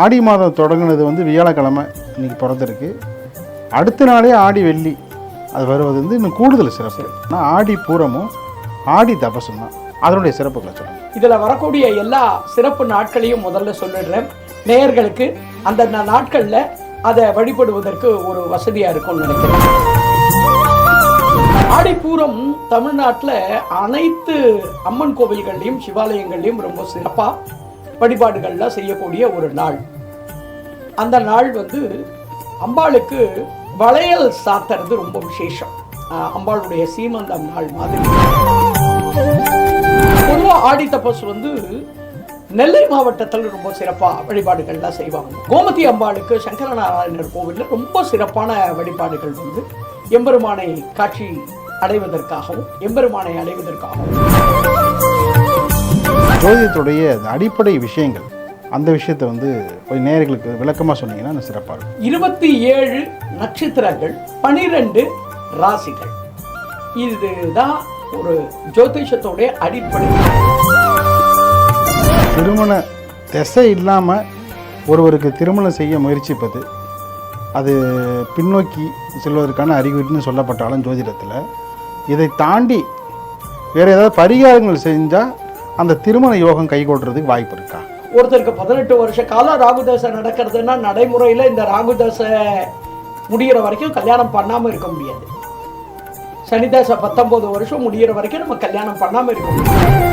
ஆடி மாதம் தொடங்கினது வந்து வியாழக்கிழமை இன்னைக்கு பிறந்திருக்கு. அடுத்த நாளே ஆடி வெள்ளி. அது வருவது வந்து இன்னும் கூடுதல் சிறப்பு. ஆனால் ஆடி பூரமும் ஆடி தபசும் தான். அதனுடைய சிறப்புகளை சொல்லுங்கள் இதில் வரக்கூடிய எல்லா சிறப்பு நாட்களையும் முதல்ல சொல்லிடுறேன். நேயர்களுக்கு அந்தந்த நாட்களில் அதை வழிபடுவதற்கு ஒரு வசதியாக இருக்கும்னு நினைக்கிறேன். ஆடிப்பூரம் தமிழ்நாட்டில் அனைத்து அம்மன் கோவில்கள்லையும் சிவாலயங்கள்லையும் ரொம்ப சிறப்பாக வழிபாடுகள்லாம் செய்யக்கூடிய ஒரு நாள். அந்த நாள் வந்து அம்பாளுக்கு வளையல் சாத்துறது ரொம்ப விசேஷம். அம்பாளுடைய சீமந்தம் நாள் மாதிரி. பொதுவாக ஆடி தபஸ் வந்து நெல்லை மாவட்டத்தில் ரொம்ப சிறப்பாக வழிபாடுகள்லாம் செய்வாங்க. கோமதி அம்பாளுக்கு சங்கரநாராயணர் கோவிலில் ரொம்ப சிறப்பான வழிபாடுகள் வந்து எம்பெருமானை காட்சி அடைவதற்காகவும் எம்பெருமானை அடைவதற்காகவும் ஜோதிடத்துடைய அடிப்படை விஷயங்கள் அந்த விஷயத்தை வந்து கொஞ்சம் நேயர்களுக்கு விளக்கமாக சொன்னீங்கன்னா சிறப்பாக இருக்கும். இருபத்தி ஏழு நட்சத்திரங்கள் பனிரெண்டு ராசிகள். இதுதான் ஒரு ஜோதிஷத்தோடைய அடிப்படை. திருமண திசை இல்லாமல் ஒருவருக்கு திருமணம் செய்ய முயற்சிப்பது அது பின்னோக்கி செல்வதற்கான அறிகுறின்னு சொல்லப்பட்டாலும் ஜோதிடத்தில். இதை தாண்டி வேறு ஏதாவது பரிகாரங்கள் செஞ்சால் அந்த திருமண யோகம் கைகூடுறதுக்கு வாய்ப்பு இருக்கா? ஒருத்தருக்கு பதினெட்டு வருஷ காலம் ராகுதசை நடக்கிறதுன்னா நடைமுறையில் இந்த ராகுதசை முடிகிற வரைக்கும் கல்யாணம் பண்ணாமல் இருக்க முடியாது. சனிதசை பத்தொன்பது வருஷம் முடிகிற வரைக்கும் நம்ம கல்யாணம் பண்ணாமல் இருக்க முடியாது.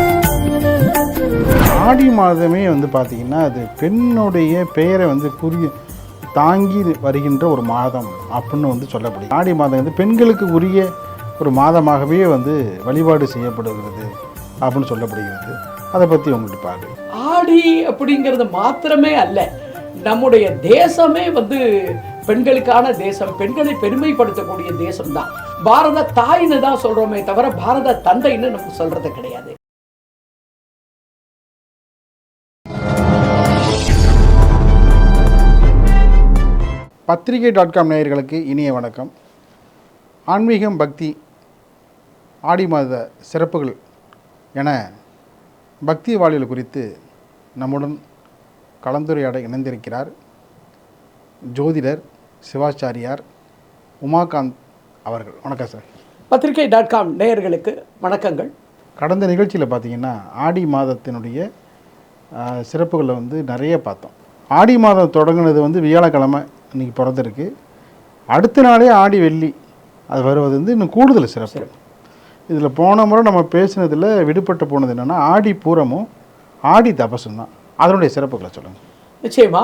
ஆடி மாதமே வந்து பார்த்திங்கன்னா அது பெண்ணுடைய பெயரை வந்து குறி தாங்கி வருகின்ற ஒரு மாதம் அப்படின்னு வந்து சொல்லப்படுது. ஆடி மாதம் வந்து பெண்களுக்கு உரிய ஒரு மாதமாகவே வந்து வழிபாடு செய்யப்படுகிறது. அப்படின்னு சொல்லப்படுகிறது. அதை பற்றி உங்கள்கிட்ட பாரு. ஆடி அப்படிங்கிறது மாத்திரமே அல்ல. நம்முடைய தேசமே வந்து பெண்களுக்கான தேசம். பெண்களை பெருமைப்படுத்தக்கூடிய தேசம் தான் பாரத தாய்னு தான் சொல்றோமே தவிர பாரத தந்தைன்னு நம்ம சொல்றது கிடையாது. பத்திரிகை டாட் காம் நேயர்களுக்கு இனிய வணக்கம். ஆன்மீகம் பக்தி ஆடி மாத சிறப்புகள் என பக்தி வாழ்வியல் குறித்து நம்முடன் கலந்துரையாட இணைந்திருக்கிறார் ஜோதிடர் சிவாச்சாரியார் உமாகாந்த் அவர்கள். வணக்கம் சார். பத்திரிகை டாட் காம் நேயர்களுக்கு வணக்கங்கள். கடந்த நிகழ்ச்சியில் பார்த்தீங்கன்னா ஆடி மாதத்தினுடைய சிறப்புகளை வந்து நிறைய பார்த்தோம். ஆடி மாதம் தொடங்குனது வந்து வியாழக்கிழமை இன்னைக்கு பிறந்திருக்கு. அடுத்த நாளே ஆடி வெள்ளி. அது வருவது வந்து இன்னும் கூடுதல் சிறப்பு. இதில் போன முறை நம்ம பேசினதில் விடுபட்டு போனது என்னென்னா ஆடி பூரமும் ஆடி தபசும் தான் அதனுடைய சிறப்புகளை சொல்லுங்கள் நிச்சயமா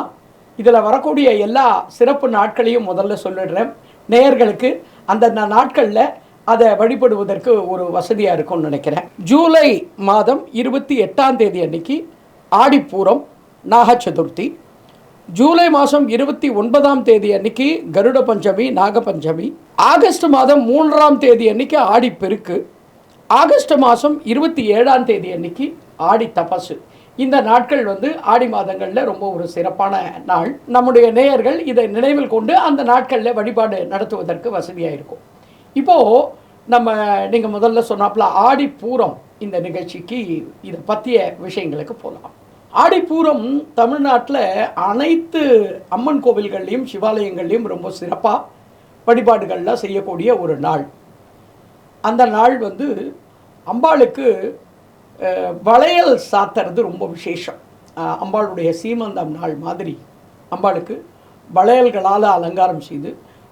இதில் வரக்கூடிய எல்லா சிறப்பு நாட்களையும் முதல்ல சொல்லிடுறேன். நேயர்களுக்கு அந்தந்த நாட்களில் அதை வழிபடுவதற்கு ஒரு வசதியாக இருக்கும்னு நினைக்கிறேன். ஜூலை மாதம் இருபத்தி எட்டாம் தேதி அன்னைக்கு ஆடிப்பூரம் நாக சதுர்த்தி. ஜூலை மாதம் இருபத்தி ஒன்பதாம் தேதி அன்னைக்கு கருட பஞ்சமி நாக பஞ்சமி. ஆகஸ்ட் மாதம் மூன்றாம் தேதி அன்னைக்கு ஆடிப்பெருக்கு ஆகஸ்ட் மாதம் இருபத்தி ஏழாம் தேதி அன்னைக்கு ஆடி தபசு. இந்த நாட்கள் வந்து ஆடி மாதங்களில் ரொம்ப ஒரு சிறப்பான நாள். நம்முடைய நேயர்கள் இதை நினைவில் கொண்டு அந்த நாட்களில் வழிபாடு நடத்துவதற்கு வசதியாக இருக்கும் இப்போது நம்ம நீங்கள் முதல்ல சொன்னாப்புல ஆடி பூரம் இந்த நிகழ்ச்சிக்கு இதை பற்றிய விஷயங்களுக்கு போகலாம் ஆடிப்பூரம் தமிழ்நாட்டில் அனைத்து அம்மன் கோவில்கள்லையும் சிவாலயங்கள்லையும் ரொம்ப சிறப்பாக வழிபாடுகள்லாம் செய்யக்கூடிய ஒரு நாள். அந்த நாள் வந்து அம்பாளுக்கு வளையல் சாத்துறது ரொம்ப விசேஷம். அம்பாளுடைய சீமந்தம் நாள் மாதிரி அம்பாளுக்கு வளையல்களால் அலங்காரம் செய்து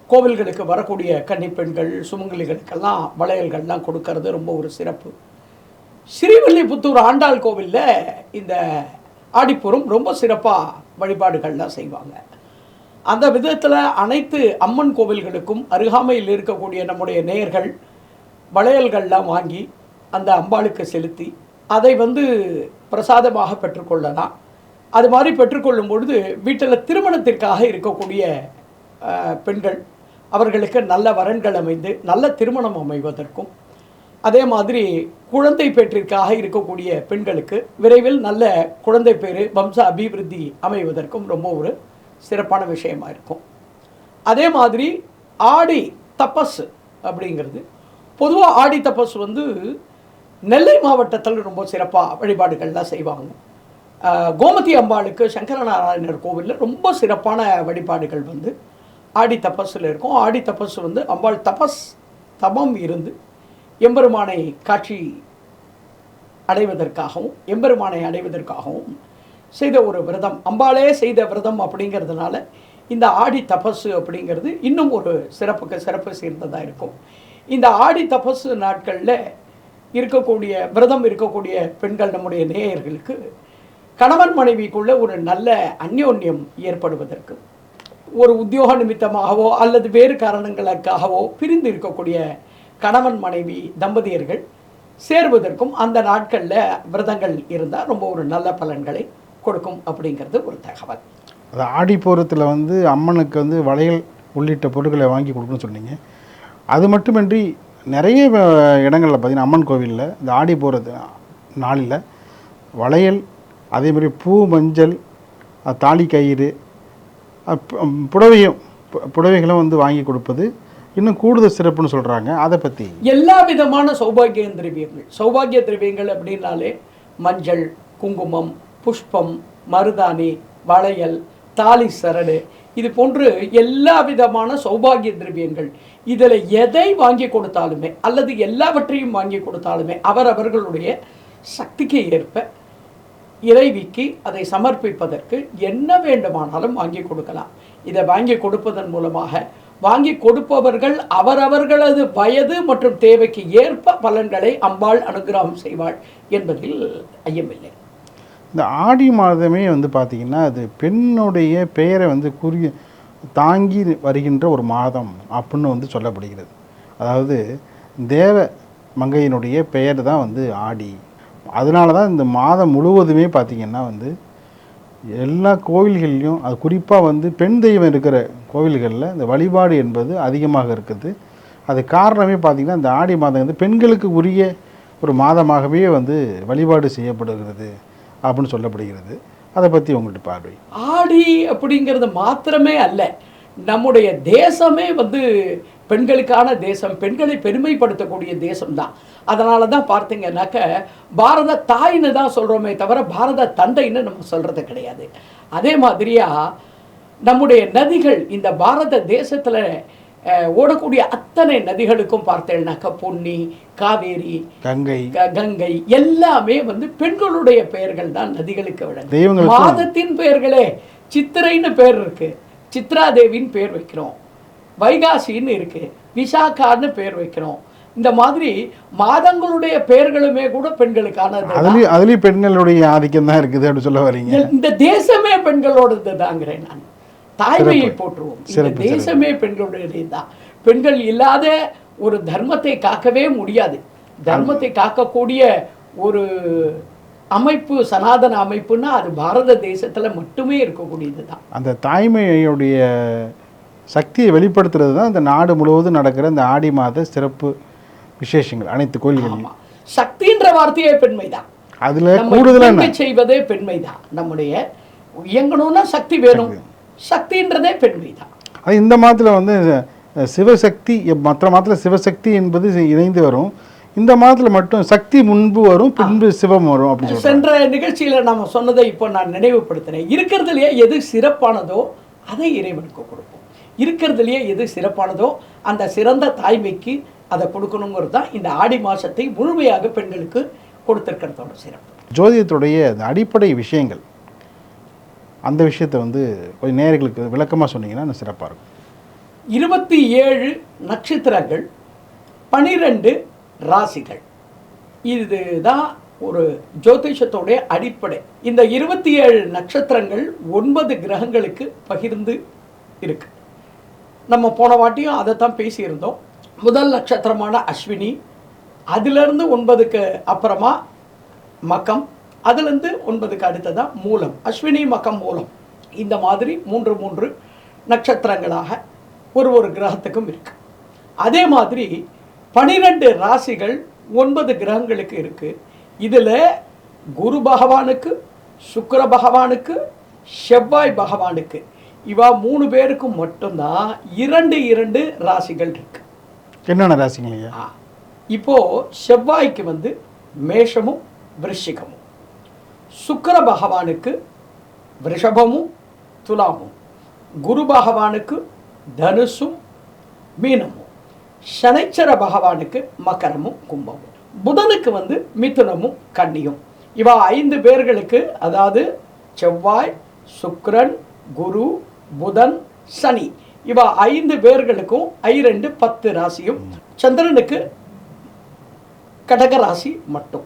கோவில்களுக்கு வரக்கூடிய கன்னிப்பெண்கள் சுமங்கலிகளுக்கெல்லாம் வளையல்கள்லாம் கொடுக்கறது ரொம்ப ஒரு சிறப்பு. ஸ்ரீவில்லிபுத்தூர் ஆண்டாள் கோவிலில் இந்த ஆடிப்பூரம் ரொம்ப சிறப்பாக வழிபாடுகள்லாம் செய்வாங்க. அந்த விதத்தில் அனைத்து அம்மன் கோவில்களுக்கும் அருகாமையில் இருக்கக்கூடிய நம்முடைய நேயர்கள் வளையல்கள்லாம் வாங்கி அந்த அம்பாளுக்கு செலுத்தி அதை வந்து பிரசாதமாக பெற்றுக்கொள்ளலாம். அது மாதிரி பெற்றுக்கொள்ளும் பொழுது வீட்டில் திருமணத்திற்காக இருக்கக்கூடிய பெண்கள் அவர்களுக்கு நல்ல வரன்கள் அமைந்து நல்ல திருமணம் அமைவதற்கும் அதே மாதிரி குழந்தை பேற்றிற்காக இருக்கக்கூடிய பெண்களுக்கு விரைவில் நல்ல குழந்தை பேர் வம்ச அபிவிருத்தி அமைவதற்கும் ரொம்ப ஒரு சிறப்பான விஷயமாக இருக்கும். அதே மாதிரி ஆடி தபஸ் அப்படிங்கிறது பொதுவாக ஆடி தபஸ் வந்து நெல்லை மாவட்டத்தில் ரொம்ப சிறப்பாக வழிபாடுகள்லாம் செய்வாங்க. கோமதி அம்பாளுக்கு சங்கரநாராயணர் கோவிலில் ரொம்ப சிறப்பான வழிபாடுகள் வந்து ஆடி தபஸில் இருக்கும். ஆடி தபஸ் வந்து அம்பாள் தபஸ் தபம் இருந்து எம்பெருமானை காட்சி அடைவதற்காகவும் எம்பெருமானை அடைவதற்காகவும் செய்த ஒரு விரதம். அம்பாளே செய்த விரதம் அப்படிங்கிறதுனால இந்த ஆடி தபஸ் அப்படிங்கிறது இன்னும் ஒரு சிறப்புக்கு சிறப்பு சேர்ந்ததாக இருக்கும். இந்த ஆடி தபசு நாட்களில் இருக்கக்கூடிய விரதம் இருக்கக்கூடிய பெண்கள் நம்முடைய நேயர்களுக்கு கணவன் மனைவிக்குள்ள ஒரு நல்ல அந்யோன்யம் ஏற்படுவதற்கு ஒரு உத்தியோக நிமித்தமாகவோ அல்லது வேறு காரணங்களுக்காகவோ பிரிந்து இருக்கக்கூடிய கணவன் மனைவி தம்பதியர்கள் சேர்வதற்கும் அந்த நாட்களில் விரதங்கள் இருந்தால் ரொம்ப ஒரு நல்ல பலன்களை கொடுக்கும் அப்படிங்கிறது ஒரு தகவல். அது ஆடி போகிறத்தில் வந்து அம்மனுக்கு வந்து வளையல் உள்ளிட்ட பொருட்களை வாங்கி கொடுக்கணும்னு சொன்னீங்க. அது மட்டுமின்றி நிறைய இடங்களில் பார்த்திங்கன்னா பார்த்தீங்கன்னா அம்மன் கோவிலில் இந்த ஆடி போகிறது நாளில் வளையல் அதே மாதிரி பூ மஞ்சள் தாலி கயிறு புடவையும் பு- புடவைகளும் வந்து வாங்கி கொடுப்பது இன்னும் கூடுதல் சிறப்புன்னு சொல்கிறாங்க அதை பற்றி எல்லா விதமான சௌபாகிய திரவியங்கள் சௌபாகிய திரவியங்கள் அப்படின்னாலே மஞ்சள் குங்குமம் புஷ்பம் மருதாணி வளையல் தாலி சரடு இது போன்று எல்லா விதமான சௌபாகிய திரவியங்கள். இதில் எதை வாங்கி கொடுத்தாலுமே அல்லது எல்லாவற்றையும் வாங்கி கொடுத்தாலுமே அவரவர்களுடைய சக்திக்கு ஏற்ப இறைவிக்கு அதை சமர்ப்பிப்பதற்கு என்ன வேண்டுமானாலும் வாங்கி கொடுக்கலாம். இதை வாங்கி கொடுப்பதன் மூலமாக வாங்கி கொடுப்பவர்கள் அவரவர்களது வயது மற்றும் தேவைக்கு ஏற்ப பலன்களை அம்பாள் அனுகிரகம் செய்வாள் என்பதில் ஐயமில்லை. இந்த ஆடி மாதமே வந்து பார்த்திங்கன்னா அது பெண்ணுடைய பெயரை வந்து குறி தாங்கி வருகின்ற ஒரு மாதம் அப்படின்னு வந்து சொல்லப்படுகிறது. அதாவது தேவ மங்கையினுடைய பெயர் தான் வந்து ஆடி. அதனால தான் இந்த மாதம் முழுவதுமே பார்த்திங்கன்னா வந்து எல்லா கோவில்கள்லையும் அது குறிப்பாக வந்து பெண் தெய்வம் இருக்கிற கோவில்களில் இந்த வழிபாடு என்பது அதிகமாக இருக்குது. அது காரணமே பார்த்திங்கன்னா இந்த ஆடி மாதம் வந்து பெண்களுக்கு உரிய ஒரு மாதமாகவே வந்து வழிபாடு செய்யப்படுகிறது அப்படின்னு சொல்லப்படுகிறது. அதை பற்றி உங்கள்கிட்ட பார்வை. ஆடி அப்படிங்கிறது மாத்திரமே அல்ல. நம்முடைய தேசமே வந்து பெண்களுக்கான தேசம் பெண்களை பெருமைப்படுத்தக்கூடிய தேசம்தான். அதனால தான் பார்த்தீங்கன்னாக்க பாரத தாய்ன்னு தான் சொல்கிறோமே தவிர பாரத தந்தைன்னு நம்ம சொல்கிறது கிடையாது. அதே மாதிரியாக நம்முடைய நதிகள் இந்த பாரத தேசத்தில் ஓடக்கூடிய அத்தனை நதிகளுக்கும் பார்த்தேன்னாக்க பொன்னி காவேரி கங்கை. கங்கை. எல்லாமே வந்து பெண்களுடைய பெயர்கள் தான் நதிகளுக்கு தெய்வங்களுக்கும். மாதத்தின் பெயர்களே சித்திரைன்னு பேர் இருக்கு. சித்ரா தேவின்னு பேர் வைக்கிறோம். வைகாசின்னு இருக்கு. விசாகான்னு பேர் வைக்கிறோம். இந்த மாதிரி மாதங்களுடைய பெயர்களுமே கூட பெண்களுக்கானது அதுலேயும் பெண்களுடைய ஆதிக்கம் தான் இருக்குது அப்படின்னு சொல்ல வரீங்க. இந்த தேசமே பெண்களோடது தாங்கிறேன் நான். தாய்மையை போற்றுவோம். இந்த தேசமே பெண்களுடையது தான் பெண்கள் இல்லாத ஒரு தர்மத்தை காக்கவே முடியாது. தர்மத்தை காக்கக்கூடிய ஒரு அமைப்பு சனாதன அமைப்புன்னா அது பாரத தேசத்துல மட்டுமே இருக்கக்கூடியது தான் அந்த தாய்மையுடைய சக்தியை வெளிப்படுத்துறது தான் இந்த நாடு முழுவதும் நடக்கிற இந்த ஆடி மாத சிறப்பு விசேஷங்கள் அனைத்து கோயில்களிலும் ஆமா. சக்தின்ற வார்த்தையே பெண்மைதான். அதில் நம்ம கூடுதலாக இயங்க செய்வதே பெண்மைதான். நம்முடைய இயங்கணும்னா சக்தி வேணும். சக்தின்றதே பெண்மைதான் அது இந்த மாதத்தில் வந்து சிவசக்தி மற்ற மாதத்தில் சிவசக்தி என்பது இணைந்து வரும். இந்த மாதத்தில் மட்டும் சக்தி முன்பு வரும் பின்பு சிவம் வரும் அப்படின்னு சென்ற நிகழ்ச்சியில நாம சொன்னதை இப்போ நான் நினைவுபடுத்தினேன் இருக்கிறதுலயே எது சிறப்பானதோ அதை இறைவனுக்கு கொடுப்போம். இருக்கிறதுலயே எது சிறப்பானதோ அந்த சிறந்த தாய்மைக்கு அதை கொடுக்கணுங்கிறது தான் இந்த ஆடி மாசத்தை முழுமையாக பெண்களுக்கு கொடுத்திருக்கிறதோட சிறப்பு. ஜோதிடத்துடைய அடிப்படை விஷயங்கள். அந்த விஷயத்தை வந்து கொஞ்சம் நேயர்களுக்கு விளக்கமாக சொன்னீங்கன்னா இன்னும் சிறப்பாக இருக்கும். இருபத்தி ஏழு நட்சத்திரங்கள் பனிரெண்டு ராசிகள். இதுதான் ஒரு ஜோதிஷத்தோடைய அடிப்படை. இந்த இருபத்தி ஏழு நட்சத்திரங்கள் ஒன்பது கிரகங்களுக்கு பகிர்ந்து இருக்கு. நம்ம போன வாட்டியும் அதை தான் பேசியிருந்தோம். முதல் நட்சத்திரமான அஸ்வினி அதிலிருந்து ஒன்பதுக்கு அப்புறமா மகம் அதுலேருந்து ஒன்பதுக்கு அடுத்ததா மூலம் அஸ்வினி மகம் மூலம். இந்த மாதிரி மூன்று மூன்று நட்சத்திரங்களாக ஒரு ஒரு கிரகத்துக்கும் இருக்கு. அதே மாதிரி பனிரெண்டு ராசிகள் ஒன்பது கிரகங்களுக்கு இருக்கு. இதில் குரு பகவானுக்கு சுக்கிர பகவானுக்கு செவ்வாய் பகவானுக்கு இவா மூணு பேருக்கும் மட்டும்தான் இரண்டு இரண்டு ராசிகள் இருக்கு. என்னென்ன ராசிங்களையா ஆ. இப்போ செவ்வாய்க்கு வந்து மேஷமும் விருஷிகமும் சுக்கர பகவானுக்கு ரிஷபமும் துலாமும். குரு பகவானுக்கு தனுசும் மீனமும். சனைச்சர பகவானுக்கு மகரமும் கும்பமும். புதனுக்கு வந்து மிதுனமும் கன்னியும். இவா ஐந்து பேர்களுக்கு அதாவது செவ்வாய் சுக்ரன் குரு புதன் சனி. இவா ஐந்து பேர்களுக்கும் ஐ ரெண்டு பத்து ராசியும். சந்திரனுக்கு கடகராசி மட்டும்.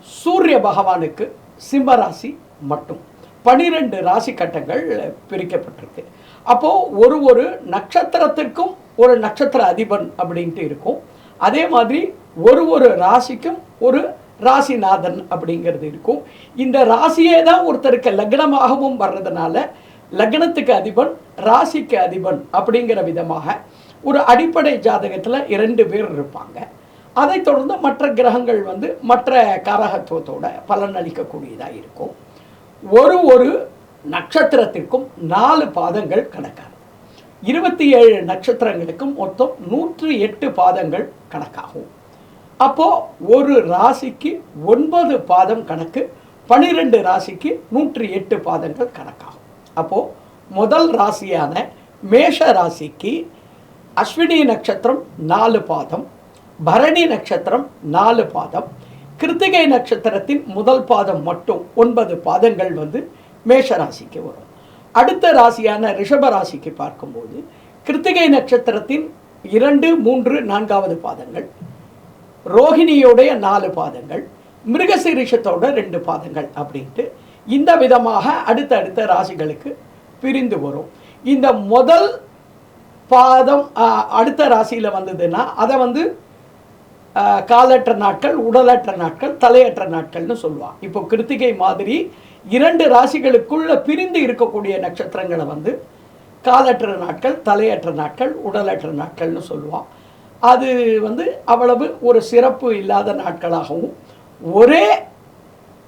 சூரிய பகவானுக்கு சிம்ம ராசி மட்டும். பனிரெண்டு ராசி கட்டங்கள் பிரிக்கப்பட்டிருக்கு. அப்போது ஒரு ஒரு நட்சத்திரத்திற்கும் ஒரு நட்சத்திர அதிபன் அப்படின்ட்டு இருக்கும். அதே மாதிரி ஒரு ஒரு ராசிக்கும் ஒரு ராசிநாதன் அப்படிங்கிறது இருக்கும். இந்த ராசியே தான் ஒருத்தருக்கு லக்னமாகவும் வர்றதுனால லக்னத்துக்கு அதிபன் ராசிக்கு அதிபன் அப்படிங்கிற விதமாக ஒரு அடிப்படை ஜாதகத்தில் இரண்டு பேர் இருப்பாங்க. அதைத் தொடர்ந்து மற்ற கிரகங்கள் வந்து மற்ற காரகத்துவத்தோட பலன் அளிக்கக்கூடியதாக இருக்கும். ஒரு ஒரு நட்சத்திரத்திற்கும் நாலு பாதங்கள் கணக்காகும். இருபத்தி ஏழு நட்சத்திரங்களுக்கும் மொத்தம் நூற்று எட்டு பாதங்கள் கணக்காகும். அப்போது ஒரு ராசிக்கு ஒன்பது பாதம் கணக்கு பனிரெண்டு ராசிக்கு நூற்றி எட்டு பாதங்கள் கணக்காகும். அப்போது முதல் ராசியான மேஷ ராசிக்கு அஸ்வினி நட்சத்திரம் நாலு பாதம் பரணி நட்சத்திரம் நாலு பாதம் கிருத்திகை நட்சத்திரத்தின் முதல் பாதம் மட்டும் ஒன்பது பாதங்கள் வந்து மேஷ ராசிக்கு வரும். அடுத்த ராசியான ரிஷப ராசிக்கு பார்க்கும்போது கிருத்திகை நட்சத்திரத்தின் இரண்டு மூன்று நான்காவது பாதங்கள் ரோஹிணியோடைய நாலு பாதங்கள் மிருகசீரிஷத்தோட ரெண்டு பாதங்கள் அப்படின்ட்டு இந்த விதமாக அடுத்த அடுத்த ராசிகளுக்கு பிரிந்து வரும். இந்த முதல் பாதம் அடுத்த ராசியில் வந்ததுன்னா அதை வந்து காலற்ற நாட்கள் உடலற்ற நாட்கள் தலையற்ற நாட்கள்னு சொல்லுவான் இப்போ கிருத்திகை மாதிரி இரண்டு ராசிகளுக்குள்ள பிரிந்து இருக்கக்கூடிய நட்சத்திரங்களை வந்து காலற்ற நாட்கள் தலையற்ற நாட்கள் உடலற்ற நாட்கள்னு சொல்லுவான் அது வந்து அவ்வளவு ஒரு சிறப்பு இல்லாத நாட்களாகவும் ஒரே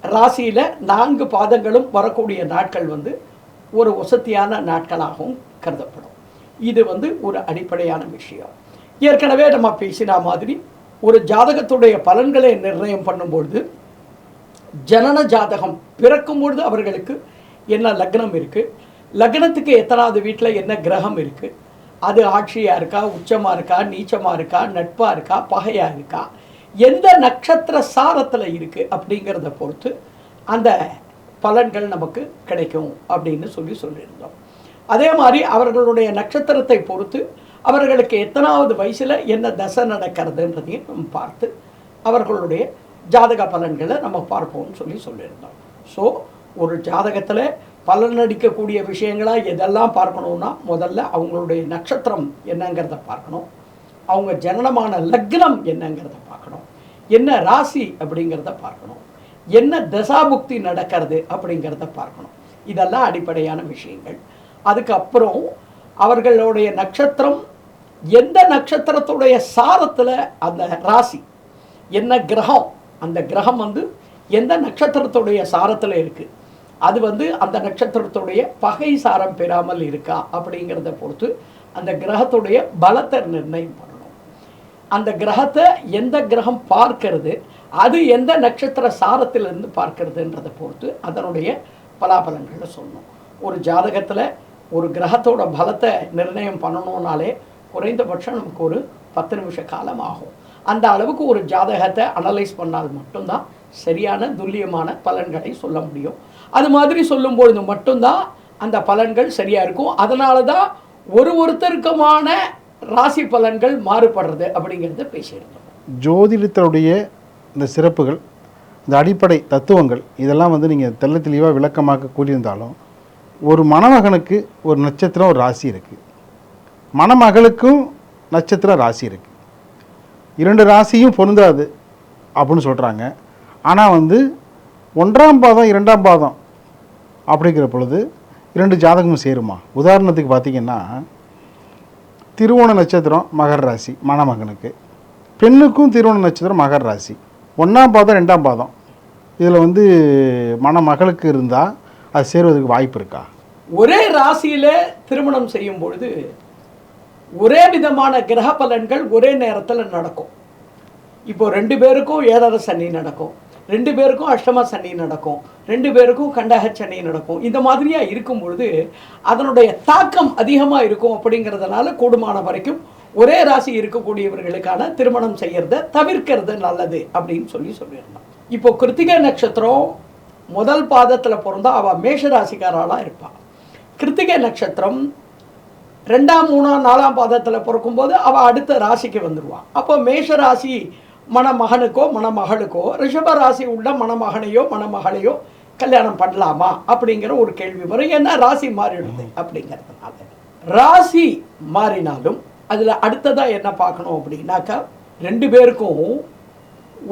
ராசியில் நான்கு பாதங்களும் வரக்கூடிய நாட்கள் வந்து ஒரு வசதியான நாட்களாகவும் கருதப்படும். இது வந்து ஒரு அடிப்படையான விஷயம். ஏற்கனவே நம்ம பேசின மாதிரி ஒரு ஜாதகத்துடைய பலன்களை நிர்ணயம் பண்ணும்பொழுது ஜனன ஜாதகம் பிறக்கும் பொழுது அவர்களுக்கு என்ன லக்னம் இருக்குது லக்னத்துக்கு எத்தனாவது வீட்டில் என்ன கிரகம் இருக்குது அது ஆட்சியாக இருக்கா உச்சமாக இருக்கா நீச்சமாக இருக்கா நட்பாக இருக்கா பகையாக இருக்கா? எந்த நட்சத்திர சாரத்தில் இருக்குது அப்படிங்கிறத பொறுத்து அந்த பலன்கள் நமக்கு கிடைக்கும் அப்படின்னு சொல்லி சொல்லியிருந்தோம். அதே மாதிரி அவர்களுடைய நட்சத்திரத்தை பொறுத்து அவர்களுக்கு எத்தனாவது வயசில் என்ன தசை நடக்கிறதுன்றதையும் நம்ம பார்த்து அவர்களுடைய ஜாதக பலன்களை நம்ம பார்ப்போம்னு சொல்லி சொல்லியிருந்தோம். ஸோ ஒரு ஜாதகத்தில் பலன் அடிக்கக்கூடிய விஷயங்களாக எதெல்லாம் பார்க்கணும்னா முதல்ல அவங்களுடைய நட்சத்திரம் என்னங்கிறத பார்க்கணும். அவங்க ஜனனமான லக்னம் என்னங்கிறத பார்க்கணும். என்ன ராசி அப்படிங்கிறத பார்க்கணும். என்ன தசாபுக்தி நடக்கிறது அப்படிங்கிறத பார்க்கணும். இதெல்லாம் அடிப்படையான விஷயங்கள். அதுக்கப்புறம் அவர்களுடைய நட்சத்திரம் எந்த நட்சத்திரத்துடைய சாரத்தில் அந்த ராசி என்ன கிரகம் அந்த கிரகம் வந்து எந்த நட்சத்திரத்துடைய சாரத்தில் இருக்குது அது வந்து அந்த நட்சத்திரத்துடைய பகை சாரம் பெறாமல் இருக்கா? அப்படிங்கிறத பொறுத்து அந்த கிரகத்துடைய பலத்தை நிர்ணயம் பண்ணணும். அந்த கிரகத்தை எந்த கிரகம் பார்க்கிறது அது எந்த நட்சத்திர சாரத்திலிருந்து பார்க்கறதுன்றதை பொறுத்து அதனுடைய பலாபலன்களை சொல்லணும். ஒரு ஜாதகத்தில் ஒரு கிரகத்தோட பலத்தை நிர்ணயம் பண்ணணும்னாலே குறைந்தபட்சம் நமக்கு ஒரு பத்து நிமிஷ காலம் ஆகும் அந்த அளவுக்கு ஒரு ஜாதகத்தை அனலைஸ் பண்ணால் மட்டும்தான் சரியான துல்லியமான பலன்களை சொல்ல முடியும். அது மாதிரி சொல்லும் பொழுது மட்டும்தான் அந்த பலன்கள் சரியாக இருக்கும். அதனால தான் ஒரு ஒருத்தருக்குமான ராசி பலன்கள் மாறுபடுறது அப்படிங்கிறத பேசியிருந்தோம். ஜோதிடத்தினுடைய இந்த சிறப்புகள் இந்த அடிப்படை தத்துவங்கள் இதெல்லாம் வந்து நீங்கள் தெள்ள தெளிவாக விளக்கமாக்க கூறியிருந்தாலும் ஒரு மணமகனுக்கு ஒரு நட்சத்திரம் ஒரு ராசி இருக்குது மணமகளுக்கும் நட்சத்திரம் ராசி இருக்குது இரண்டு ராசியும் பொருந்தாது அப்படின்னு சொல்கிறாங்க ஆனால் வந்து ஒன்றாம் பாதம் இரண்டாம் பாதம் அப்படிங்கிற பொழுது இரண்டு ஜாதகமும் சேருமா? உதாரணத்துக்கு பார்த்தீங்கன்னா திருவோண நட்சத்திரம் மகர ராசி மணமகனுக்கு. பெண்ணுக்கும் திருவோண நட்சத்திரம் மகர ராசி. ஒன்றாம் பாதம் ரெண்டாம் பாதம். இதில் வந்து மணமகளுக்கு இருந்தால் அது சேருவதற்கு வாய்ப்பு இருக்கா? ஒரே ராசியில திருமணம் செய்யும் பொழுது ஒரே விதமான கிரக பலன்கள் ஒரே நேரத்தில் நடக்கும். இப்போ ரெண்டு பேருக்கும் ஏழரை சனி நடக்கும். ரெண்டு பேருக்கும் அஷ்டம சனி நடக்கும். ரெண்டு பேருக்கும் கண்டகச்சனை நடக்கும். இந்த மாதிரியா இருக்கும் பொழுது அதனுடைய தாக்கம் அதிகமாக இருக்கும் அப்படிங்கிறதுனால கூடுமான வரைக்கும் ஒரே ராசி இருக்கக்கூடியவர்களுக்கான திருமணம் செய்யறத தவிர்க்கிறது நல்லது அப்படின்னு சொல்லி சொல்லியிருந்தோம் இப்போ கிருத்திகை நட்சத்திரம் முதல் பாதத்தில் பிறந்தா அவள் மேஷ ராசிக்காராலாம் இருப்பாள் கிருத்திகை நட்சத்திரம் ரெண்டாம் மூணாம் நாலாம் பாதத்தில் பிறக்கும்போது அவள் அடுத்த ராசிக்கு வந்துடுவாள் அப்போ மேஷ ராசி மணமகனுக்கோ மணமகளுக்கோ ரிஷப ராசி உள்ள மணமகனையோ மணமகளையோ கல்யாணம் பண்ணலாமா அப்படிங்கிற ஒரு கேள்வி வரும். ஏன்னா ராசி மாறிடுது அப்படிங்கிறதுனால. ராசி மாறினாலும் அதில் அடுத்ததாக என்ன பார்க்கணும் அப்படின்னாக்கா ரெண்டு பேருக்கும்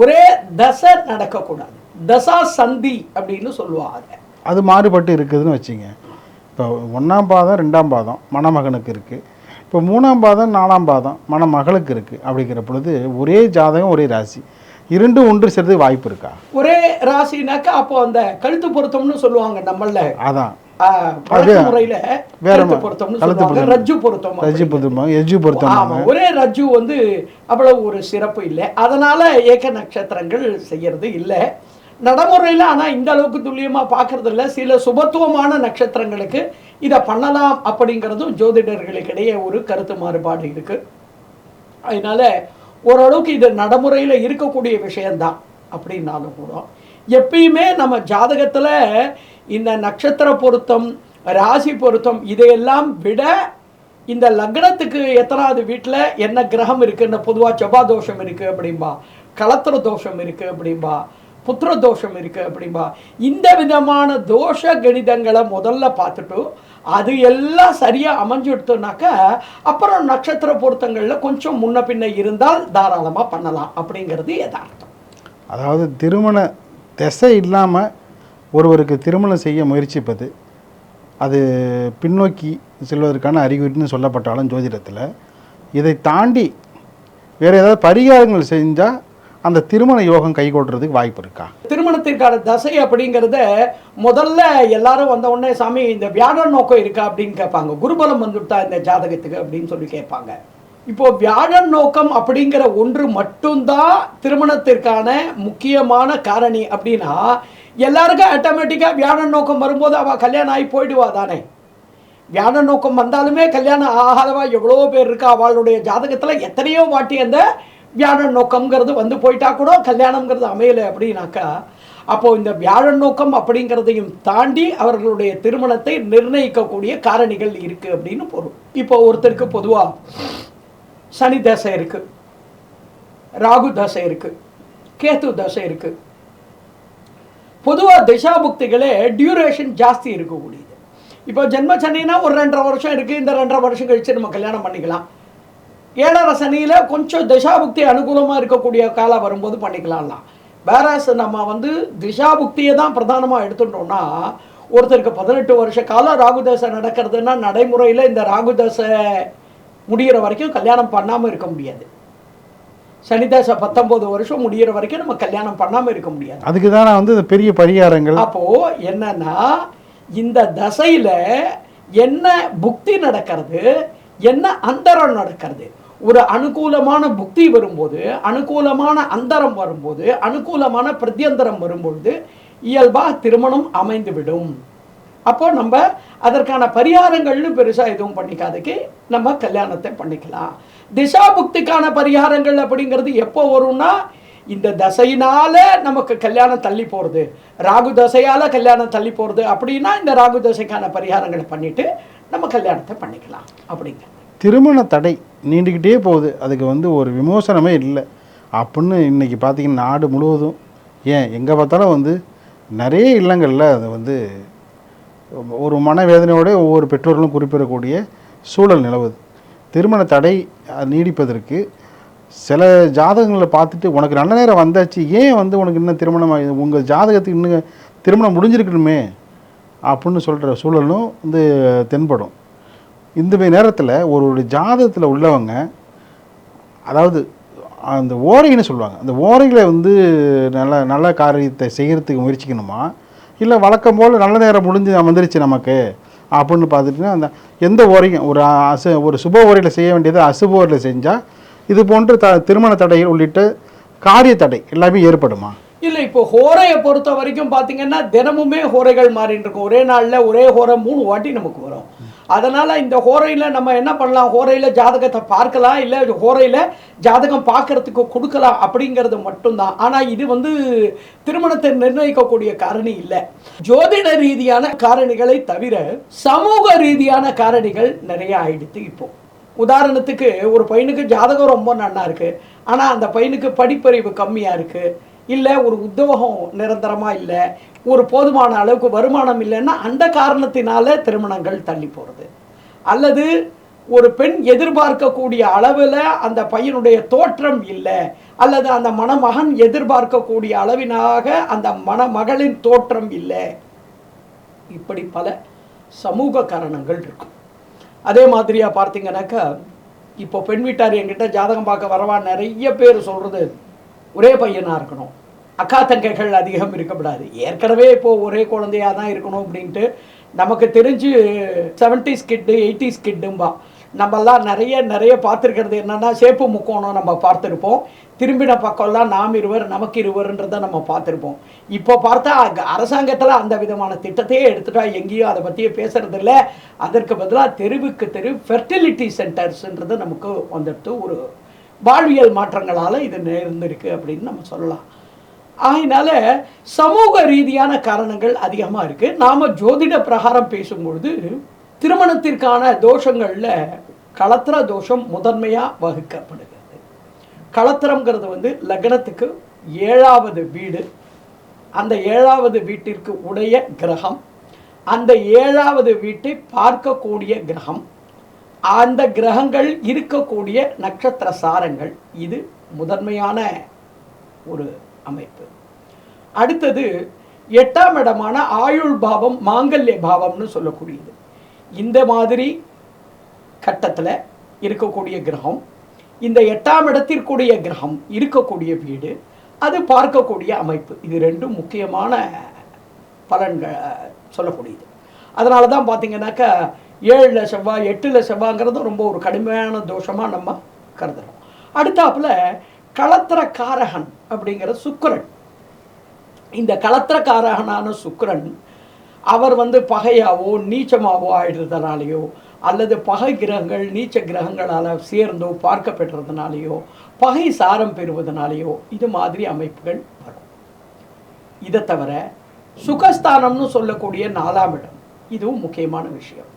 ஒரே தசை நடக்கக்கூடாது. தசா சந்தி அப்படின்னு சொல்லுவாங்க. அது மாறுபட்டு இருக்குதுன்னு வச்சுங்க. இப்போ ஒன்றாம் பாதம் ரெண்டாம் பாதம் மணமகனுக்கு இருக்குது இப்போ மூணாம் பாதம் நாலாம் பாதம் மணமகளுக்கு இருக்குது அப்படிங்கிற பொழுது ஒரே ஜாதகம் ஒரே ராசி. இரண்டும் ஒன்று சேர்றதுக்கு வாய்ப்பு இருக்கா? ஒரே ராசினாக்கா அப்போ அந்த கழுத்து பொருத்தம்னு சொல்லுவாங்க நம்மள. அதான். முறையில வேற பொருத்தம். ரஜ்ஜு பொருத்தம் ரஜி பொருத்தம் எஜ்ஜு பொருத்தம். ஆமா ஒரே ரஜ்ஜு வந்து அவ்வளவு ஒரு சிறப்பு இல்லை. அதனால ஏக நட்சத்திரங்கள் செய்யறது இல்லை. நடைமுறையில் ஆனால் இந்த அளவுக்கு துல்லியமாக பார்க்கறது இல்லை. சில சுபத்துவமான நட்சத்திரங்களுக்கு இதை பண்ணலாம் அப்படிங்கிறதும் ஜோதிடர்களுக்கிடையே ஒரு கருத்து மாறுபாடு இருக்குது அதனால ஓரளவுக்கு இது நடைமுறையில் இருக்கக்கூடிய விஷயந்தான் அப்படின்னாலும் கூட. எப்பயுமே நம்ம ஜாதகத்தில் இந்த நட்சத்திர பொருத்தம் ராசி பொருத்தம் இதையெல்லாம் விட இந்த லக்னத்துக்கு எத்தனாவது வீட்டில் என்ன கிரகம் இருக்குன்னு பொதுவாக செவ்வாய் தோஷம் இருக்குது அப்படிம்பா களத்திர தோஷம் இருக்குது அப்படிம்பா புத்திர தோஷம் இருக்குது அப்படிம்பா. இந்த விதமான தோஷ கணிதங்களை முதல்ல பார்த்துட்டு அது எல்லாம் சரியாக அமைஞ்சுடுத்துனாக்க அப்புறம் நட்சத்திர பொருத்தங்களில் கொஞ்சம் முன்ன பின்ன இருந்தால் தாராளமாக பண்ணலாம் அப்படிங்கிறது யதார்த்தம். அதாவது திருமண திசை இல்லாமல் ஒருவருக்கு திருமணம் செய்ய முயற்சிப்பது அது பின்னோக்கி செல்வதற்கான அறிகுறின்னு சொல்லப்பட்டாலும் ஜோதிடத்தில் இதை தாண்டி வேறு ஏதாவது பரிகாரங்கள் செஞ்சால் அந்த திருமண யோகம் கைகொள்றதுக்கு வாய்ப்பு இருக்கா? திருமணத்திற்கான தசை அப்படிங்கிறத முதல்ல எல்லாரும் வந்த உடனே சாமி இந்த வியாழன் நோக்கம் இருக்கா? அப்படின்னு கேட்பாங்க. குருபலம் வந்துட்டா இந்த ஜாதகத்துக்கு அப்படின்னு சொல்லி கேட்பாங்க. இப்போ வியாழன் நோக்கம் அப்படிங்கிற ஒன்று மட்டும்தான் திருமணத்திற்கான முக்கியமான காரணி அப்படின்னா எல்லாருக்கும் ஆட்டோமேட்டிக்காக வியாழன் நோக்கம் வரும்போது அவள் கல்யாணம் ஆகி போயிடுவா தானே. வியாழன் நோக்கம் வந்தாலுமே கல்யாணம் ஆகாதவா எவ்வளோ பேர் இருக்கா? அவளுடைய ஜாதகத்தில் எத்தனையோ வாட்டி அந்த வியாழ நோக்கம்ங்கிறது வந்து போயிட்டா கூட கல்யாணம்ங்கிறது அமையலை அப்படின்னாக்கா அப்போது இந்த வியாழன் நோக்கம் அப்படிங்கிறதையும் தாண்டி அவர்களுடைய திருமணத்தை நிர்ணயிக்கக்கூடிய காரணிகள் இருக்குது அப்படின்னு பொருள். இப்போ ஒருத்தருக்கு பொதுவாக சனி தசை இருக்குது ராகு தசை இருக்குது கேத்து தசை இருக்குது பொதுவாக திசாபுக்திகளே டியூரேஷன் ஜாஸ்தி இருக்கக்கூடியது. இப்போ ஜென்ம சனின்னா ஒரு ரெண்டரை வருஷம் இருக்குது இந்த ரெண்டரை வருஷம் கழிச்சு நம்ம கல்யாணம் பண்ணிக்கலாம். ஏழரை சனியில் கொஞ்சம் திசாபுக்தி அனுகூலமாக இருக்கக்கூடிய காலம் வரும்போது பண்ணிக்கலாம்லாம். வேறாஸ் நம்ம வந்து திசாபுக்தியை தான் பிரதானமாக எடுத்துட்டோம்னா ஒருத்தருக்கு பதினெட்டு வருஷ காலம் ராகுதசை நடக்கிறதுனா நடைமுறையில் இந்த ராகுதசை முடிகிற வரைக்கும் கல்யாணம் பண்ணாமல் இருக்க முடியாது. சனிதசை பத்தொன்பது வருஷம் முடிகிற வரைக்கும் நம்ம கல்யாணம் பண்ணாமல் இருக்க முடியாது. அதுக்கு தான் நான் வந்து பெரிய பரிகாரங்கள்? அப்போ என்னன்னா இந்த தசையில என்ன புக்தி நடக்கிறது என்ன அந்தரம் நடக்கிறது ஒரு அனுகூலமான புக்தி வரும்போது அனுகூலமான அந்தரம் வரும்போது அனுகூலமான பிரத்யந்தரம் வரும்பொழுது இயல்பாக திருமணம் அமைந்துவிடும். அப்போ நம்ம அதற்கான பரிகாரங்கள்னு பெருசாக எதுவும் பண்ணிக்காதக்கு நம்ம கல்யாணத்தை பண்ணிக்கலாம். திசா புக்திக்கான பரிகாரங்கள் அப்படிங்கிறது எப்போ வரும்னா இந்த தசையினால நமக்கு கல்யாணம் தள்ளி போகிறது ராகு தசையால் கல்யாணம் தள்ளி போகிறது அப்படின்னா இந்த ராகு தசைக்கான பரிகாரங்களை பண்ணிட்டு நம்ம கல்யாணத்தை பண்ணிக்கலாம் அப்படிங்க திருமண தடை நீண்டுக்கிட்டே போகுது. அதுக்கு வந்து ஒரு விமோசனமே இல்லை. அப்படின்னு இன்றைக்கி பார்த்தீங்கன்னா நாடு முழுவதும் ஏன் எங்கே பார்த்தாலும் வந்து நிறைய இல்லங்களில் அது வந்து ஒரு மனவேதனையோட ஒவ்வொரு பெற்றோர்களும் குறிப்பிடக்கூடிய சூழல் நிலவுது. திருமண தடை நீடிப்பதற்கு சில ஜாதகங்களை பார்த்துட்டு உனக்கு நல்ல நேரம் வந்தாச்சு ஏன் வந்து உனக்கு இன்னும் திருமணம் ஆகி- உங்கள் ஜாதகத்துக்கு இன்னும் திருமணம் முடிஞ்சிருக்கணுமே அப்படின்னு சொல்கிற சூழலும் வந்து தென்படும். இந்த மாதிரி நேரத்தில் ஒரு ஒரு ஜாதகத்தில் உள்ளவங்க அதாவது அந்த ஓரைன்னு சொல்லுவாங்க. அந்த ஓரைகளை வந்து நல்ல நல்ல காரியத்தை செய்கிறதுக்கு முயற்சிக்கணுமா? இல்லை வழக்கம் போல் நல்ல நேரம் முடிஞ்சு வந்துருச்சு நமக்கு அப்படின்னு பார்த்துட்டுனா அந்த எந்த ஓரையும் ஒரு அசு ஒரு சுப ஓரையில் செய்ய வேண்டியதை அசுப ஓரையில் செஞ்சால் இது போன்ற த திருமண தடைகள் உள்ளிட்ட காரிய தடை எல்லாமே ஏற்படுமா? இல்லை இப்போ ஹோரையை பொறுத்த வரைக்கும் பார்த்தீங்கன்னா தினமுமே ஹோரைகள் மாறிட்டு இருக்கும். ஒரே நாளில் ஒரே ஹோரை மூணு வாட்டி நமக்கு வரும். அதனால் இந்த ஹோரையில் நம்ம என்ன பண்ணலாம்? ஹோரையில் ஜாதகத்தை பார்க்கலாம். இல்லை ஹோரையில் ஜாதகம் பார்க்கறதுக்கு கொடுக்கலாம் அப்படிங்கிறது மட்டும்தான். ஆனால் இது வந்து திருமணத்தை நிர்ணயிக்கக்கூடிய காரணி இல்லை. ஜோதிட ரீதியான காரணிகளை தவிர சமூக ரீதியான காரணிகள் நிறைய ஆயிடுத்து இப்போ. உதாரணத்துக்கு ஒரு பையனுக்கு ஜாதகம் ரொம்ப நன்னா இருக்குது ஆனால் அந்த பையனுக்கு படிப்பறிவு கம்மியாக இருக்குது இல்லை ஒரு உத்தியோகம் நிரந்தரமாக இல்லை ஒரு போதுமான அளவுக்கு வருமானம் இல்லைன்னா அந்த காரணத்தினால திருமணங்கள் தள்ளி போகிறது அல்லது ஒரு பெண் எதிர்பார்க்கக்கூடிய அளவில் அந்த பையனுடைய தோற்றம் இல்லை அல்லது அந்த மணமகன் எதிர்பார்க்கக்கூடிய அளவினாக அந்த மணமகளின் தோற்றம் இல்லை. இப்படி பல சமூக காரணங்கள் இருக்கும். அதே மாதிரியா பார்த்தீங்கன்னாக்கா இப்போ பெண் வீட்டார் என்கிட்ட ஜாதகம் பார்க்க வரவா நிறைய பேர் சொல்கிறது ஒரே பையனாக இருக்கணும். அக்கா தங்கைகள் அதிகம் இருக்கக்கூடாது ஏற்கனவே இப்போ ஒரே குழந்தையாக தான் இருக்கணும் அப்படின்ட்டு நமக்கு தெரிஞ்சு செவன்டிஸ் கிட்டு எயிட்டிஸ் கிட்டும்பா நம்மெல்லாம் நிறைய நிறைய பார்த்துருக்கிறது என்னென்னா சேப்பு முக்கோணம் நம்ம பார்த்துருப்போம். திரும்பின பக்கம்லாம் நாம் இருவர் நமக்கு இருவர்ன்றதை நம்ம பார்த்துருப்போம். இப்போ பார்த்தா அரசாங்கத்தில் அந்த விதமான திட்டத்தையே எடுத்துட்டா எங்கேயும் அதை பற்றியே பேசுறது அதற்கு பதிலாக தெருவுக்கு தெரு ஃபெர்டிலிட்டி சென்டர்ஸ்ன்றது நமக்கு வந்துட்டு ஒரு வாழ்வியல் மாற்றங்களால் இது நேர்ந்திருக்கு அப்படின்னு நம்ம சொல்லலாம். ஆகையினால சமூக ரீதியான காரணங்கள் அதிகமாக இருக்குது நாம் ஜோதிட பிரகாரம் பேசும்பொழுது திருமணத்திற்கான தோஷங்களில் களத்திர தோஷம் முதன்மையாக வகுக்கப்படுகிறது. களத்திரங்கிறது வந்து லக்னத்துக்கு ஏழாவது வீடு. அந்த ஏழாவது வீட்டிற்கு உடைய கிரகம். அந்த ஏழாவது வீட்டை பார்க்கக்கூடிய கிரகம். அந்த கிரகங்கள் இருக்கக்கூடிய நட்சத்திர சாரங்கள். இது முதன்மையான ஒரு அமைப்பு. அடுத்தது எட்டாம் இடமான ஆயுள் பாவம் மாங்கல்ய பாவம்னு சொல்லக்கூடியது. இந்த மாதிரி கட்டத்தில் இருக்கக்கூடிய கிரகம் இந்த எட்டாம் இடத்திற்குரிய கிரகம் இருக்கக்கூடிய வீடு அது பார்க்கக்கூடிய அமைப்பு. இது ரெண்டும் முக்கியமான பலன்கள் சொல்லக்கூடியது. அதனால தான் பார்த்தீங்கன்னாக்கா ஏழில் செவ்வாய் எட்டில் செவ்வாய்ங்கிறது ரொம்ப ஒரு கடுமையான தோஷமாக நம்ம கருதுகிறோம் அடுத்தாப்புல களத்திரக்காரகன் அப்படிங்கிற சுக்கரன். இந்த களத்திரக்காரகனான சுக்கரன் அவர் வந்து பகையாவோ நீச்சமாவோ ஆயிடுறதுனாலையோ அல்லது பகை கிரகங்கள் நீச்ச கிரகங்களால் சேர்ந்தோ பார்க்கப்பெற்றதுனாலேயோ பகை சாரம் பெறுவதனாலேயோ இது மாதிரி அமைப்புகள் வரும். இதை தவிர சுகஸ்தானம்னு சொல்லக்கூடிய நாலாம் இடம் இதுவும் முக்கியமான விஷயம்.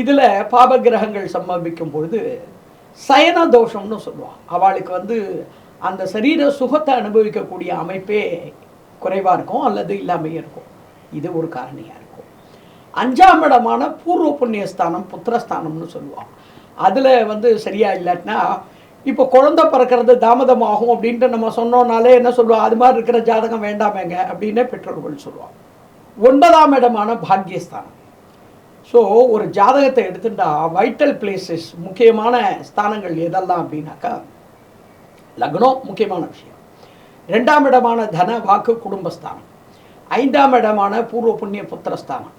இதில் பாப கிரகங்கள் சம்பவிக்கும் பொழுது சயன தோஷம்னு சொல்லுவான் அவளுக்கு வந்து அந்த சரீர சுகத்தை அனுபவிக்கக்கூடிய அமைப்பே குறைவாக இருக்கும் அல்லது இல்லாமையே இருக்கும். இது ஒரு காரணியாக இருக்கும். அஞ்சாம் இடமான பூர்வ புண்ணியஸ்தானம் புத்திரஸ்தானம்னு சொல்லுவான் அதில் வந்து சரியாக இல்லாட்டினா இப்போ குழந்தை பிறக்கிறது தாமதமாகும் அப்படின்ட்டு நம்ம சொன்னோம்னாலே என்ன சொல்லுவோம்? அது மாதிரி இருக்கிற ஜாதகம் வேண்டாமேங்க அப்படின்னே பெற்றோர்கள் சொல்லுவாங்க. ஒன்பதாம் இடமான பாக்யஸ்தானம் ஸோ ஒரு ஜாதகத்தை எடுத்துட்டா வைட்டல் பிளேசஸ் முக்கியமான ஸ்தானங்கள் எதெல்லாம் அப்படின்னாக்கா லக்னம் முக்கியமான விஷயம். ரெண்டாம் இடமான தன வாக்கு குடும்பஸ்தானம். ஐந்தாம் இடமான பூர்வ புண்ணிய புத்திரஸ்தானம்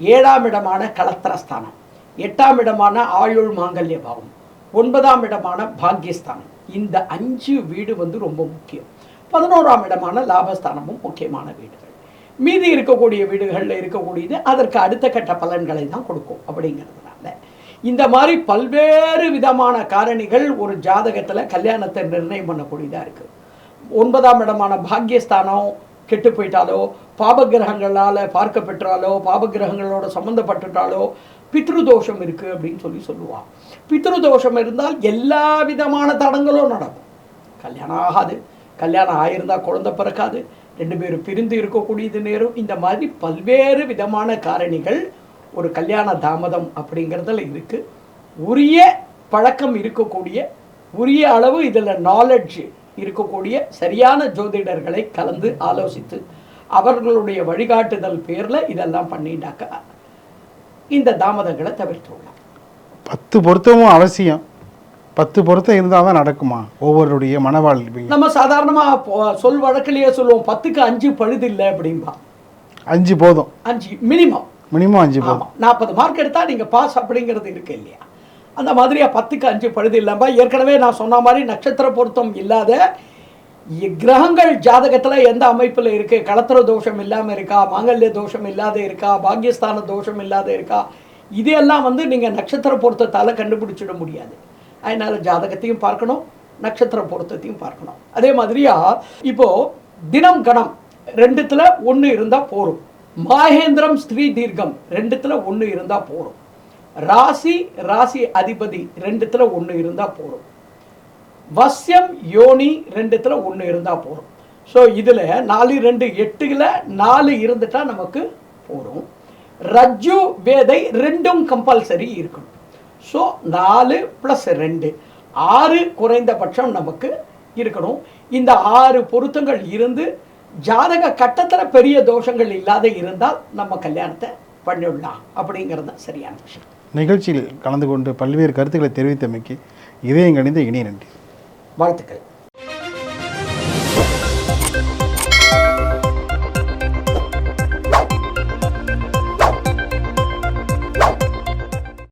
ஏழாம் இடமான கலத்திரஸ்தானம் எட்டாம் இடமான ஆயுள் மாங்கல்ய பாவம். ஒன்பதாம் இடமான பாக்யஸ்தானம். இந்த அஞ்சு வீடு வந்து ரொம்ப முக்கியம். பதினோராம் இடமான லாபஸ்தானமும் முக்கியமான வீடுகள். மீதி இருக்கக்கூடிய வீடுகளில் இருக்கக்கூடியது அதற்கு அடுத்த கட்ட பலன்களை தான் கொடுக்கும் அப்படிங்கிறதுனால. இந்த மாதிரி பல்வேறு விதமான காரணிகள் ஒரு ஜாதகத்தில் கல்யாணத்தை நிர்ணயம் பண்ணக்கூடியதாக இருக்குது ஒன்பதாம் இடமான பாக்யஸ்தானம் கெட்டு போயிட்டாலோ பாபகிரகங்களால் பார்க்க பெற்றாலோ பாபகிரகங்களோட சம்மந்தப்பட்டுட்டாலோ பித்ருதோஷம் இருக்குது அப்படின்னு சொல்லி சொல்லுவான் பித்ருதோஷம் இருந்தால் எல்லா விதமான தடங்களும் நடக்கும். கல்யாணம் ஆகாது. கல்யாணம் ஆயிருந்தால் குழந்தை பிறக்காது. ரெண்டு பேரும் பிரிந்து இருக்கக்கூடியது நேரம். இந்த மாதிரி பல்வேறு விதமான காரணிகள் ஒரு கல்யாண தாமதம் அப்படிங்கிறதுல இருக்குது உரிய பழக்கம் இருக்கக்கூடிய உரிய அளவு இதில் நாலெட்ஜ் இருக்கக்கூடிய சரியான ஜோதிடர்களை கலந்து ஆலோசித்து அவர்களுடைய வழிகாட்டுதல் பேரில் இதெல்லாம் பண்ணிட்டாக்க இந்த தாமதங்களை தவிர்த்துள்ளலாம் பத்து பொருத்தமும் அவசியம். பத்து பொருத்தம் இருந்தால் தான் நடக்குமா? ஒவ்வொருடைய மனவாழ்வு நம்ம சாதாரணமாக சொல் வழக்கிலேயே சொல்லுவோம் பத்துக்கு அஞ்சு பழுது இல்லை அப்படின்பா. அஞ்சு போதும். அஞ்சு மினிமம் மினிமம் அஞ்சு போதும். நாற்பது மார்க் எடுத்தால் நீங்கள் பாஸ் அப்படிங்கிறது இருக்கு இல்லையா? அந்த மாதிரியா பத்துக்கு அஞ்சு பழுது இல்லாமல் ஏற்கனவே நான் சொன்ன மாதிரி நட்சத்திர பொருத்தம் இல்லாத கிரகங்கள் ஜாதகத்துல எந்த அமைப்புல இருக்கு? களத்திர தோஷம் இல்லாம இருக்கா? மாங்கல்ய தோஷம் இல்லாத இருக்கா? பாக்கியஸ்தான தோஷம் இல்லாத இருக்கா? இதெல்லாம் வந்து நீங்க நட்சத்திர பொருத்தத்தால கண்டுபிடிச்சிட முடியாது. அதனால் ஜாதகத்தையும் பார்க்கணும் நட்சத்திர பொருத்தத்தையும் பார்க்கணும். அதே மாதிரியா இப்போது தினம் கணம் ரெண்டுத்தில் ஒன்று இருந்தால் போரும். மாகேந்திரம் ஸ்ரீ தீர்க்கம் ரெண்டுத்தில் ஒன்று இருந்தால் போரும். ராசி ராசி அதிபதி ரெண்டுத்தில் ஒன்று இருந்தால் போரும். வசியம் யோனி ரெண்டுத்தில் ஒன்று இருந்தால் போதும் ஸோ இதில் நாலு ரெண்டு எட்டுல நாலு இருந்துட்டால் நமக்கு போகிறோம் ரஜ்ஜு வேதை ரெண்டும் கம்பல்சரி இருக்கணும். ஸோ நாலு ப்ளஸ் ரெண்டு. ஆறு குறைந்தபட்சம் நமக்கு இருக்கணும். இந்த ஆறு பொருத்தங்கள் இருந்து ஜாதக கட்டத்தில் பெரிய தோஷங்கள் இல்லாத இருந்தால் நம்ம கல்யாணத்தை பண்ணிவிடலாம் அப்படிங்கிறது தான் சரியான விஷயம். நிகழ்ச்சியில் கலந்து கொண்டு பல்வேறு கருத்துக்களை தெரிவித்தமைக்கு இதயம் கணிந்த இனிய நன்றி. வாழ்த்துக்கள்.